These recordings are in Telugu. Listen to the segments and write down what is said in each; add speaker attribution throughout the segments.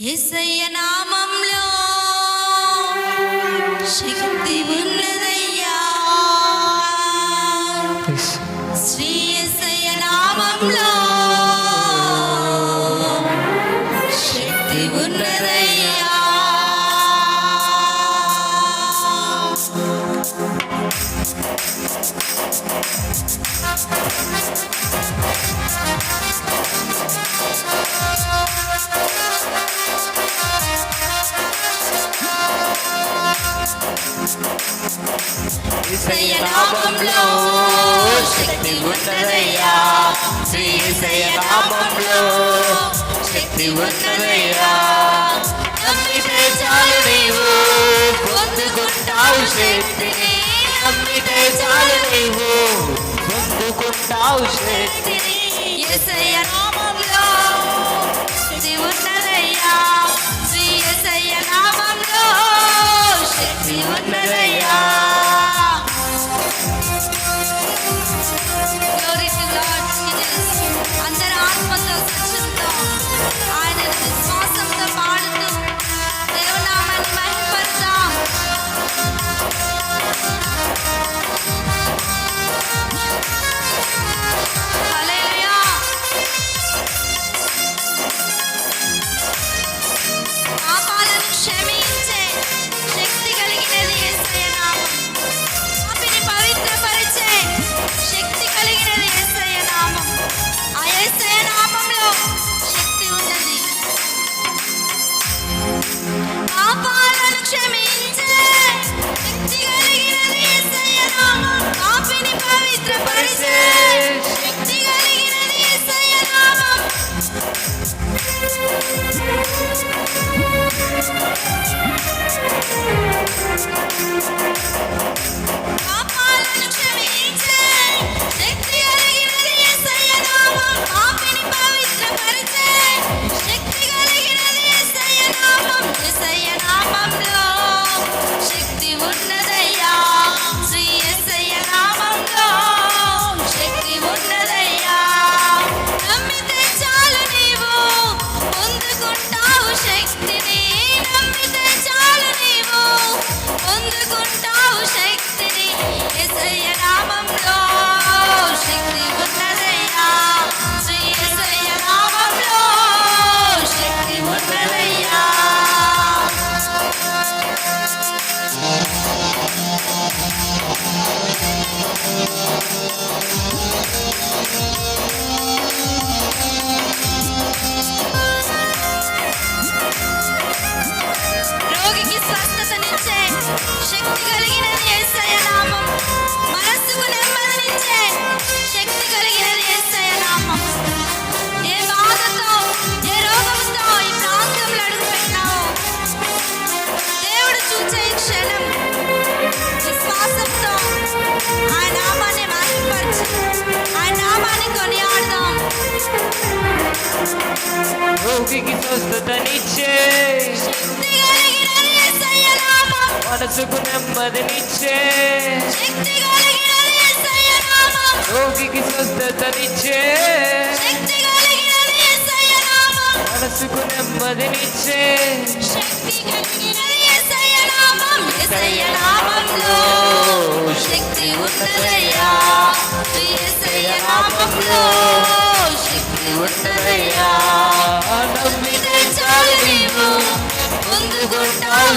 Speaker 1: ఎస్ఐయ నామంలో శక్తి ఉన్నది. విషయనామంలో శక్తి ఉన్నదయ్యా. శ్రీ విషయనామంలో శక్తి ఉన్నదయ్యా. నమ్మితే చాలు నీవు పొందుకుంటావు శక్తిని నమ్మితే చాలు నీవు పొందుకుంటావు శక్తిని ఎసయ నామంలో శక్తి ఉన్నదయ్యా. శ్రీ ఎసయ నామంలో శక్తి ఉన్న రోగికి స్వస్థతనిచ్చే
Speaker 2: మనసుకు నెమ్మదినిచ్చే రోగికి స్వస్థతనిచ్చే మనసుకు నెమ్మదినిచ్చే
Speaker 1: శక్తి ఉన్నదే. నమ్మితే చాలు నీవు ముందు గుంటావు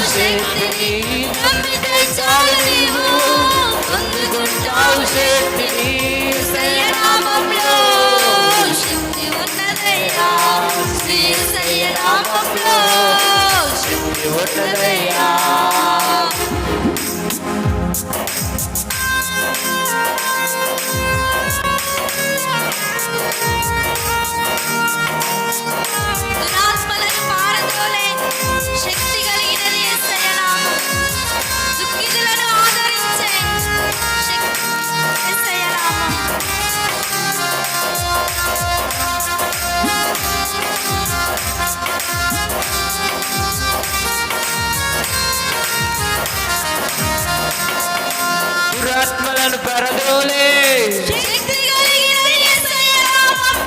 Speaker 1: చేశానులే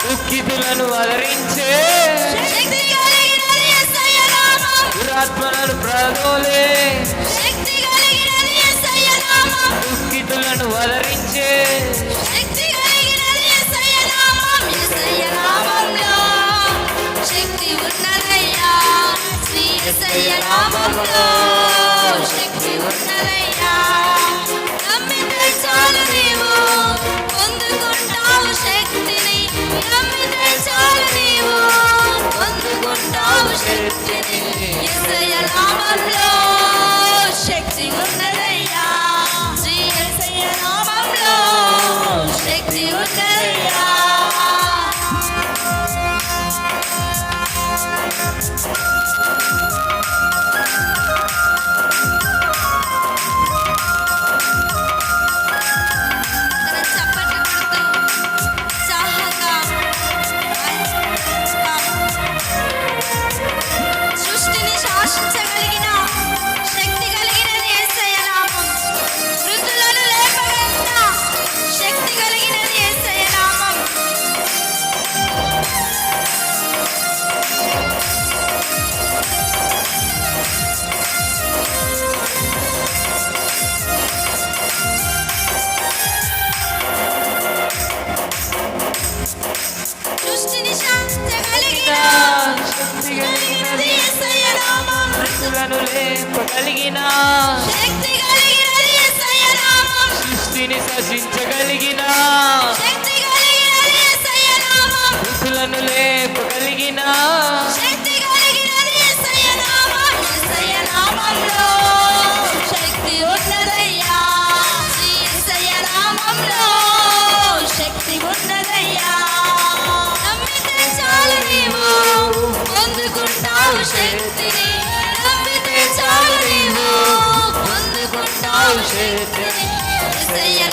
Speaker 1: దుఃఖితులను అదరించే
Speaker 2: దురాత్మలను ప్రదోలే దుఃఖితులను వదరించే
Speaker 1: శక్తి ఉన్నదయ్యా. శ్రీ ఎస్ఐ రామంలో శక్తి ఉన్నదయ్యా. சேர்த்தேன் మనసులను లేపగలిగిన సృష్టిని సృష్టించగలిగిన
Speaker 2: మనసులను లేపగలిగిన
Speaker 1: శక్తి శక్తి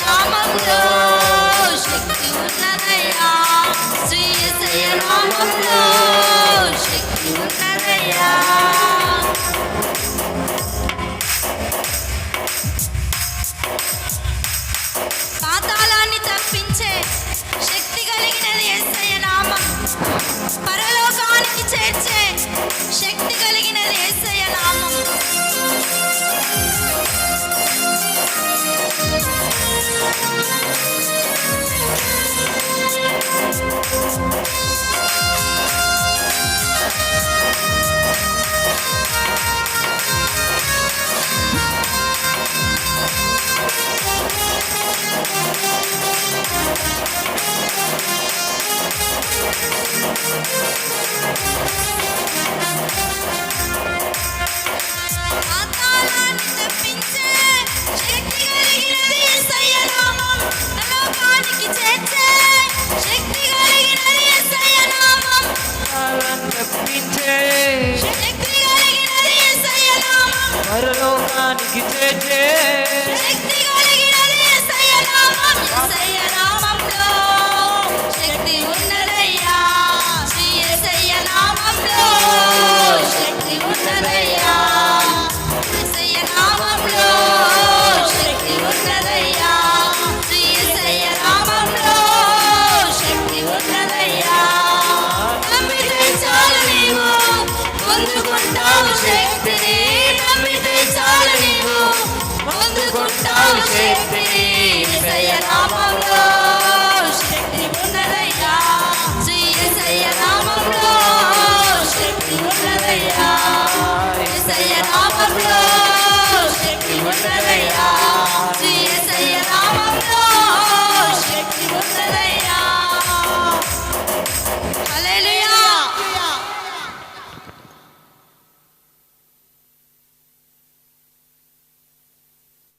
Speaker 2: నామములో
Speaker 1: శక్తి శ్రీ నామములో పొందుకుంటావు శక్తిని నమ్మితే చాలు నీవు. పొందుకుంటావు శక్తిని నామంలో. శక్తి ఉన్నదయ్యా. శ్రీయసయ్య నామంలో. శక్తి ఉన్నదయ్యా.